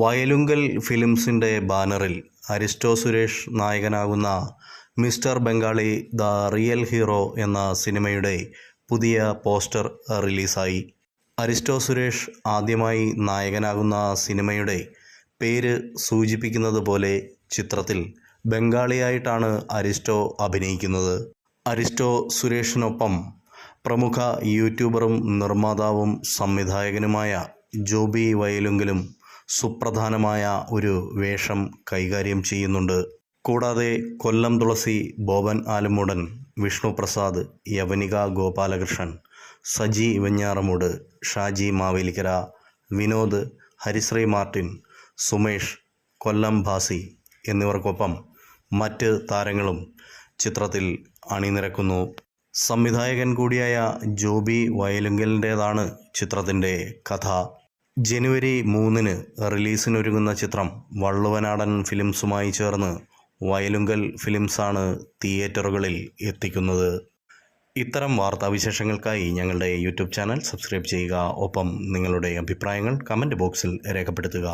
വയലുങ്കൽ ഫിലിംസിന്റെ ബാനറിൽ അരിസ്റ്റോ സുരേഷ് നായകനാകുന്ന mister Bengali the real hero എന്ന സിനിമയുടെ പുതിയ പോസ്റ്റർ റിലീസായി. അരിസ്റ്റോ സുരേഷ് ആദ്യമായി നായകനാകുന്ന സിനിമയുടെ പേര് സൂചിപ്പിക്കുന്നത് പോലെ ചിത്രത്തിൽ ബംഗാളിയായിട്ടാണ് അരിസ്റ്റോ അഭിനയിക്കുന്നത്. അരിസ്റ്റോ സുരേഷിനൊപ്പം പ്രമുഖ യൂട്യൂബറും നിർമ്മാതാവും സംവിധായകനുമായ ജോബി വയലുങ്കലും സുപ്രധാനമായ ഒരു വേഷം കൈകാര്യം ചെയ്യുന്നുണ്ട്. കൂടാതെ കൊല്ലം തുളസി ബോബൻ ആലുമുടൻ വിഷ്ണുപ്രസാദ് യവനിക ഗോപാലകൃഷ്ണൻ സജി വെഞ്ഞാറമൂട് ഷാജി മാവേലിക്കര വിനോദ് ഹരിശ്രീ മാർട്ടിൻ സുമേഷ് കൊല്ലം ഭാസി എന്നിവർക്കൊപ്പം മറ്റ് താരങ്ങളും ചിത്രത്തിൽ അണിനിരക്കുന്നു. സംവിധായകൻ കൂടിയായ ജോബി വയലുങ്കലിന്റേതാണ് ചിത്രത്തിന്റെ കഥ. ജനുവരി മൂന്നിന് റിലീസിനൊരുങ്ങുന്ന ചിത്രം വള്ളുവനാടൻ ഫിലിംസുമായി ചേർന്ന് വയലുങ്കൽ ഫിലിംസാണ് തിയേറ്ററുകളിൽ എത്തിക്കുന്നത്. ഇത്തരം വാർത്താവിശേഷങ്ങൾക്കായി ഞങ്ങളുടെ യൂട്യൂബ് ചാനൽ സബ്സ്ക്രൈബ് ചെയ്യുക. ഒപ്പം നിങ്ങളുടെ അഭിപ്രായങ്ങൾ കമന്റ് ബോക്സിൽ രേഖപ്പെടുത്തുക.